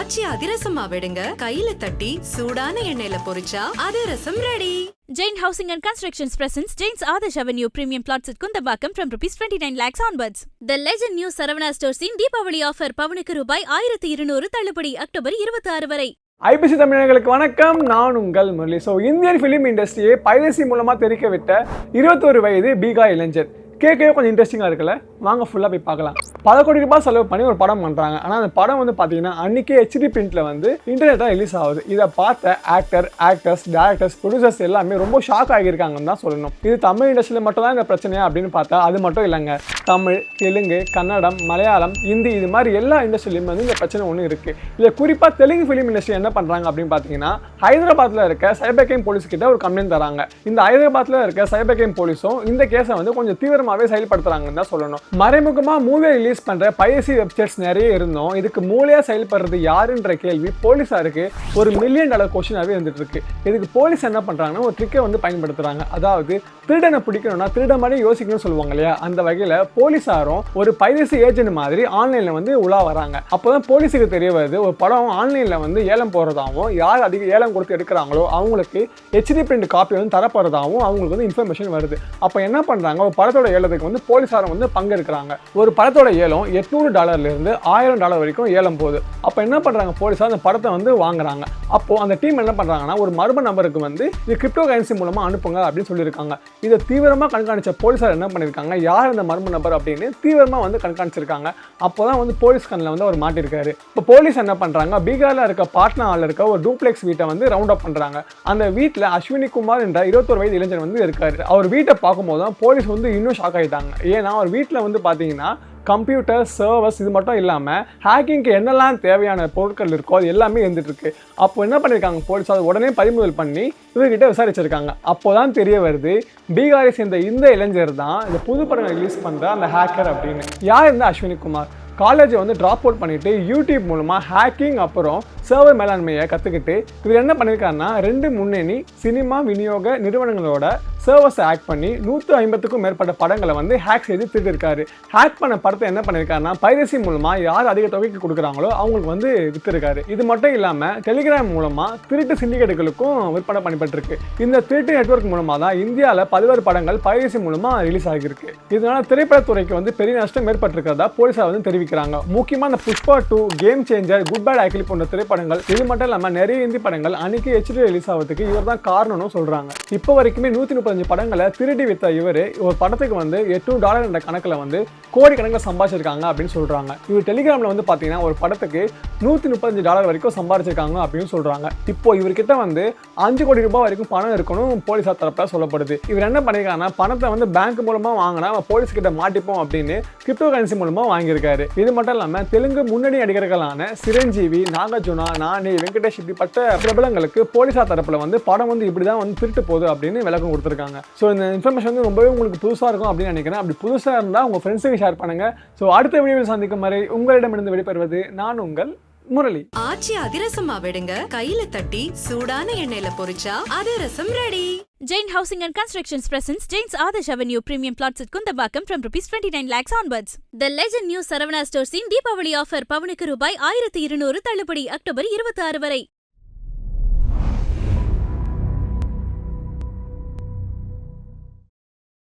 ஆச்சி அதிரசமா விடுங்க. கையில தட்டி சூடான எண்ணெயில பொரிச்சா அதிரசம் ready Jain Housing and Constructions presents Jain's Adarsh Avenue premium plots at Kundambakam from rupees 29 lakhs onwards. The legend new Saravana stores in Deepavali offer பவனுக்கு ரூபாய் ஆயிரத்தி இருநூறு தள்ளுபடி அக்டோபர் இருபத்தி ஆறு வரை ஐபிசி தமிழர்களுக்கு வணக்கம். நான் உங்கள் முரளி. ஸோ இந்தியன் ஃபிலிம் இண்டஸ்ட்ரியை பைரசி மூலமாக தெரிவிக்க விட்ட இருபத்தொரு வயது பீகா இளைஞர். கேட்கவே கொஞ்சம் இன்ட்ரெஸ்டிங்காக இருக்குல்ல? வாங்க ஃபுல்லாக போய் பார்க்கலாம். பல கோடி ரூபாய் செலவு பண்ணி ஒரு படம் பண்ணுறாங்க ஆனால் அந்த படம் வந்து பார்த்தீங்கன்னா அன்றைக்கே ஹெச்டி பிரிண்ட்டில் வந்து இன்டர்நெட்டாக ரிலீஸ் ஆகுது. இதை பார்த்த ஆக்டர் ஆக்டர்ஸ் டேரக்டர்ஸ் ப்ரொடியூசர்ஸ் எல்லாமே ரொம்ப ஷாக் ஆகியிருக்காங்கன்னு தான் சொல்லணும். இது தமிழ் இண்டஸ்ட்ரியில் மட்டும் தான் இந்த பிரச்சனையா அப்படின்னு பார்த்தா அது மட்டும் இல்லைங்க. தமிழ் தெலுங்கு கன்னடம் மலையாளம் ஹிந்தி இது மாதிரி எல்லா இண்டஸ்ட்ரியிலுமே வந்து இந்த பிரச்சனை ஒன்று இருக்குது இதில் குறிப்பாக தெலுங்கு ஃபிலிம் இண்டஸ்ட்ரி என்ன பண்ணுறாங்க அப்படின்னு பார்த்தீங்கன்னா ஹைதராபாத்தில் இருக்க சைபர் கிரைம் போலீஸ் கிட்ட ஒரு கம்ப்ளைண்ட் தராங்க. இந்த ஹைதராபாத்தில் இருக்க சைபர் கிரைம் போலீஸும் இந்த கேஸை வந்து கொஞ்சம் தீவிரமாகவே செயல்படுத்துறாங்கன்னு தான் சொல்லணும். மறைமுகமாக மூவியை ரிலீஸ் பண்ணுற பைரசி வெப்சைட்ஸ் நிறைய இருந்தோம். இதுக்கு மூலையாக செயல்படுறது யாருன்ற கேள்வி போலீஸாருக்கு ஒரு மில்லியன் டாலர் கொஷினாகவே இருந்துட்டு இருக்கு இதுக்கு போலீஸ் என்ன பண்ணுறாங்கன்னா ஒரு ட்ரிக்கை வந்து பயன்படுத்துகிறாங்க அதாவது திருடனை பிடிக்கணும்னா திருட மாதிரி யோசிக்கணும்னு சொல்லுவாங்க இல்லையா? அந்த வகையில் போலீஸாரும் ஒரு பைரசி ஏஜென்ட் மாதிரி ஆன்லைனில் வந்து உலா வராங்க. அப்போ தான் போலீஸுக்கு தெரிய வருது ஒரு படம் ஆன்லைனில் வந்து ஏலம் போகிறதாகவும் யார் அதிக ஏலம் கொடுத்து எடுக்கிறாங்களோ அவங்களுக்கு ஹெச்டி பிரிண்ட் காப்பி வந்து தரப்படுறதாகவும் அவங்களுக்கு வந்து இன்ஃபர்மேஷன் வருது. அப்போ என்ன பண்ணுறாங்க ஒரு படத்தோட ஏலத்துக்கு வந்து போலீஸாரும் வந்து பங்கெடுக்கிறாங்க. ஒரு படத்தோட ஏலம் எட்நூறு டாலர்லேருந்து ஆயிரம் டாலர் வரைக்கும் ஏலம் போகுது. அப்போ என்ன பண்ணுறாங்க போலீஸார் அந்த படத்தை வந்து வாங்குறாங்க. அப்போது அந்த டீம் என்ன பண்ணுறாங்கன்னா ஒரு மர்ம நபருக்கு வந்து இது கிரிப்டோ கரன்சி மூலமாக அனுப்புங்க அப்படின்னு சொல்லியிருக்காங்க. இதை தீவிரமாக கண்காணித்த போலீஸார் என்ன பண்ணியிருக்காங்க? யார் இந்த மர்ம நபர் அப்படின்னு தீவிரமாக வந்து கண்காணிச்சிருக்காங்க. அப்போ தான் வந்து போலீஸ் கண்ணில் வந்து அவர் மாட்டிருக்காரு. இப்போ போலீஸ் என்ன பண்ணுறாங்க பீகாரில் இருக்க பாட்னாவில் இருக்க ஒரு டூப்ளெக்ஸ் வீட்டை வந்து ரவுண்ட் அப் பண்ணுறாங்க அந்த வீட்டில் அஸ்வினி குமார் என்ற இருபத்தொரு வயது இளைஞர் வந்து இருக்காரு. அவர் வீட்டை பார்க்கும்போது தான் போலீஸ் வந்து இன்னும் ஷாக் ஆகிட்டாங்க ஏன்னா அவர் வீட்டில் வந்து பார்த்தீங்கன்னா கம்ப்யூட்டர் சர்வர்ஸ் இது மட்டும் இல்லாமல் ஹேக்கிங்க்கு என்னெல்லாம் தேவையான பொருட்கள் இருக்கோ அது எல்லாமே இருந்துட்டு அப்போ என்ன பண்ணியிருக்காங்க போலீஸ் அதை உடனே பறிமுதல் பண்ணி இவர்கிட்ட விசாரிச்சிருக்காங்க. அப்போ தான் தெரிய வருது பீகாரை சேர்ந்த இந்த இளைஞர் தான் இந்த புது படங்களை ரிலீஸ் பண்ணுற அந்த ஹேக்கர் அப்படின்னு. யார் இந்த அஸ்வினி குமார் காலேஜை வந்து ட்ராப் அவுட் பண்ணிட்டு யூடியூப் மூலமாக ஹேக்கிங் அப்புறம் சர்வர் மேலாண்மையை கற்றுக்கிட்டு இவர் என்ன பண்ணியிருக்காருன்னா ரெண்டு முன்னணி சினிமா விநியோக நிறுவனங்களோட சர்வர்ஸை ஹேக் பண்ணி நூற்று ஐம்பத்துக்கும் மேற்பட்ட படங்களை வந்து ஹேக் செய்து திருட்டிருக்காரு ஹேக் பண்ண படத்தை என்ன பண்ணியிருக்காருன்னா பைரசி மூலமாக யார் அதிக தொகைக்கு கொடுக்குறாங்களோ அவங்களுக்கு வந்து விற்றுருக்காரு இது மட்டும் இல்லாமல் டெலிகிராம் மூலமாக திருட்டு சிண்டிகேட்டுகளுக்கும் விற்பனை பண்ணப்பட்டிருக்கு. இந்த திருட்டு நெட்வொர்க் மூலமாக தான் இந்தியாவில் பல்வேறு படங்கள் பைரசி மூலமாக ரிலீஸ் ஆகியிருக்கு. இதனால திரைப்படத்துறைக்கு வந்து பெரிய நஷ்டம் ஏற்பட்டிருக்கிறதா போலீஸார் வந்து தெரிவிக்கிறாங்க. முக்கியமாக இந்த Pushpa two game changer good bad ugly போன்ற திரைப்படங்கள் இது மட்டும் இல்லாமல் நிறைய இந்தி படங்கள் அன்னைக்கு ஹெச்டி ரிலீஸ் ஆகிறதுக்கு இவர் தான் காரணம்னு சொல்கிறாங்க இப்போ வரைக்குமே நூற்றி முப்பத்தஞ்சு படங்களை திருடி வித்த இவர் ஒரு படத்துக்கு வந்து எட்நூறு டாலர் என்ற கணக்கில் வந்து கோடி கணக்கில் சம்பாதிச்சிருக்காங்க அப்படின்னு சொல்கிறாங்க இவர் டெலிகிராமில் வந்து பார்த்தீங்கன்னா ஒரு படத்துக்கு நூற்றி முப்பத்தஞ்சு டாலர் வரைக்கும் சம்பாதிச்சிருக்காங்க அப்படின்னு சொல்கிறாங்க இப்போ இவர்கிட்ட வந்து அஞ்சு கோடி ரூபாய் வரைக்கும் பணம் இருக்கணும் போலீஸார் தரப்பில் சொல்லப்படுது. இவர் என்ன பண்ணியிருக்காங்கன்னா பணத்தை வந்து பேங்க் மூலமாக வாங்கினா போலீஸ் கிட்ட மாட்டிப்போம் அப்படின்னு கிரிப்டோ கரன்சி மூலமாக வாங்கியிருக்காரு. இது மட்டும் இல்லாமல் தெலுங்கு முன்னணி நடிகர்களான சிரஞ்சீவி நாகார்ஜுனா நானி வெங்கடேஷ் இப்படிப்பட்ட பிரபலங்களுக்கு போலீஸார் தரப்பில் வந்து படம் வந்து இப்படி தான் வந்து திருட்டு போகுது அப்படின்னு விளக்கம் கொடுத்துருக்காங்க. ஸோ இந்த இன்ஃபர்மேஷன் வந்து ரொம்பவே உங்களுக்கு புதுசாக இருக்கும் அப்படின்னு நினைக்கிறேன். அப்படி புதுசாக இருந்தால் உங்கள் ஃப்ரெண்ட்ஸுக்கு ஷேர் பண்ணுங்க. ஸோ அடுத்த வீடியோவில் சந்திக்கும் வரை உங்களிடமிருந்து விடைபெறுவது நான் உங்கள் முரளி. ஆச்சி அதிரசமா விடுங்க. கையில தட்டி சூடான எண்ணெயில பொரிச்சா அதிரசம் ready Jain Housing and Constructions presents Jain's Adarsh Avenue premium plots at Kundambakam from rupees 29 lakhs onwards. The legend new Saravana stores in Deepavali offer பவனுக்கு ரூபாய் ஆயிரத்தி இருநூறு தள்ளுபடி அக்டோபர் இருபத்தி ஆறு வரை.